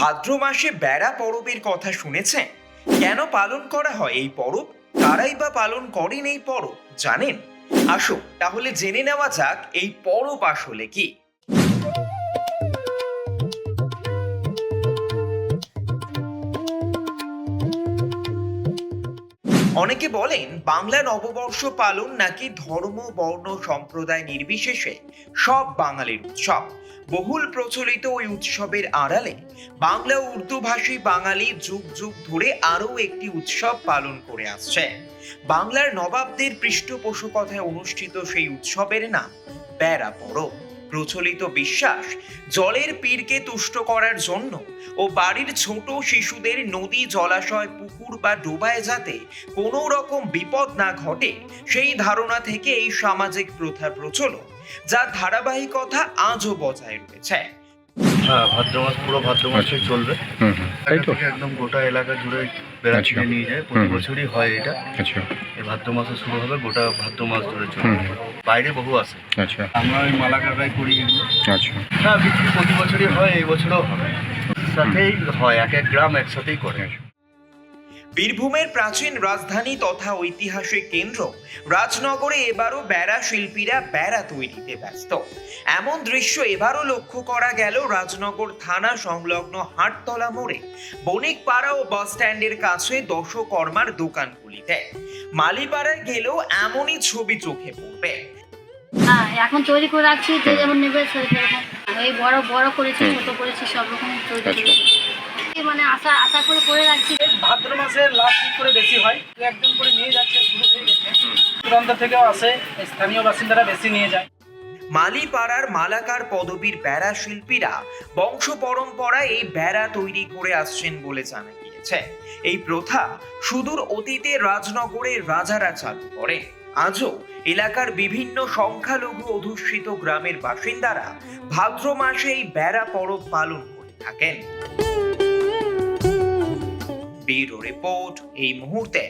ভাদ্র মাসে বেড়া পরবের কথা শুনেছেন? কেন পালন করা হয় এই পরব? কারাই বা পালন করেন এই পরব? জানেন? আসুন তাহলে জেনে নেওয়া যাক এই পরব আসলে কি। অনেকে বলেন, বাংলা নববর্ষ পালন নাকি ধর্ম, বর্ণ, সম্প্রদায় নির্বিশেষে সব বাঙালির উৎসব। বহুল প্রচলিত ওই উৎসবের আড়ালে বাংলা উর্দুভাষী উর্দু ভাষী বাঙালি যুগ যুগ ধরে আরও একটি উৎসব পালন করে আসছে। বাংলার নবাবদের পৃষ্ঠপোষকতায় অনুষ্ঠিত সেই উৎসবের নাম বেড়া পরব প্রচলিত বিশ্বাস জলের পীরকে তুষ্ট করার জন্য ও বাড়ির ছোট শিশুদের নদী জলাশয়, পুকুর বা ডোবায় যাতে কোনো রকম বিপদ না ঘটে, সেই ধারণা থেকে এই সামাজিক প্রথার প্রচলন, যা ধারাবাহিকতা আজও বজায় রয়েছে। হ্যাঁ ভাদ্র মাস পুরো ভাদ্র মাসে চলবে। হুম হুম। তাই তো। একদম গোটা এলাকা জুড়ে বেড়া আচ্ছা। নিয়ে যায়। প্রতি বছরই হয় এটা। আচ্ছা। এই ভাদ্র মাসে শুরু হবে গোটা ভাদ্র মাস ধরে চলবে। বাইরে বহু আসে আচ্ছা। আমরা ওই মালা কাকাই করি আচ্ছা। হ্যাঁ বিক্রি প্রতি বছরই হয় এই বছরও হবে। সাথেই হয় এক এক গ্রাম একসাথেই করে। বীরভূমের প্রাচীন রাজধানী তথা ঐতিহাসিক কেন্দ্র। রাজনগরে এবারও বেড়া শিল্পীরা বেড়া তৈরিতে ব্যস্ত। এমন দৃশ্য এবারও লক্ষ্য করা গেল রাজনগর থানা সংলগ্ন হাটতলা মোড়ে। বণিকপাড়া ও বাস স্ট্যান্ডের কাছে দশকর্মার দোকানগুলিতে। মালিপাড়ায় গেলেও এমনই ছবি চোখে পড়বে। হ্যাঁ এখন তৈরি করে রাখছি যে যেমন নেবে সেরকম। এই বড় বড় করেছি ছোট করেছি সব রকম তৈরি। করেছি। এই মানে আশা আশা করে করে রাখছি ভাদ্র মাসে লাস্ট করে বেশি হয়। দু একজন করে নিয়ে যাচ্ছে শুরু হয়ে গেছে। দূরান্ত থেকেও আসে স্থানীয় বাসিন্দারা বেশি নিয়ে যায়। মালিপাড়ার মালাকার পদবীর বেড়া শিল্পীরা বংশ পরম্পরায় এই বেড়া তৈরি করে আসছেন বলে জানা গিয়েছে। এই প্রথা সুদূর অতীতে রাজনগরের রাজারা চালু করে। আজও এলাকার বিভিন্ন সংখ্যালঘু অধ্যুষিত গ্রামের বাসিন্দারা ভাদ্র মাসে এই বেড়া পরব পালন করে থাকেন। রিপোর্ট এই মুহূর্তে।